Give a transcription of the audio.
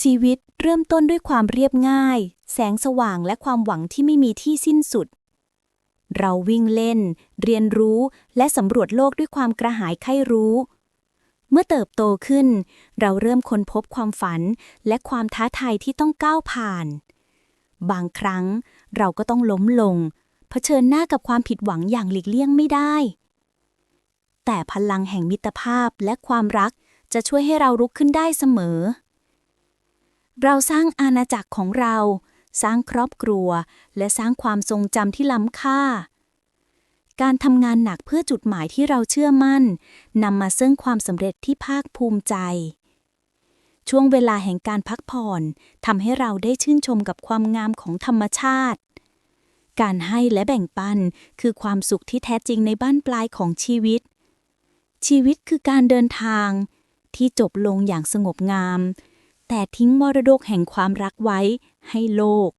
ชีวิตเริ่มต้นด้วยความเรียบง่าย แสงสว่างและความหวังที่ไม่มีที่สิ้นสุด เราวิ่งเล่น เรียนรู้และสำรวจโลกด้วยความกระหายใคร่รู้ เมื่อเติบโตขึ้น เราเริ่มค้นพบความฝันและความท้าทายที่ต้องก้าวผ่าน บางครั้งเราก็ต้องล้มลง เผชิญหน้ากับความผิดหวังอย่างหลีกเลี่ยงไม่ได้ แต่พลังแห่งมิตรภาพและความรักจะช่วยให้เราลุกขึ้นได้เสมอ เราสร้างอาณาจักรของเรา สร้างครอบครัว และสร้างความทรงจำที่ล้ำค่า การทำงานหนักเพื่อจุดหมายที่เราเชื่อมั่นนำมาซึ่งความสำเร็จที่ภาคภูมิใจ ช่วงเวลาแห่งการพักผ่อนทำให้เราได้ชื่นชมกับความงามของธรรมชาติ การให้และแบ่งปันคือความสุขที่แท้จริงในบ้านปลายของชีวิต ชีวิตคือการเดินทาง ที่จบลงอย่างสงบงาม แต่ทิ้งมรดกแห่งความรักไว้ให้โลก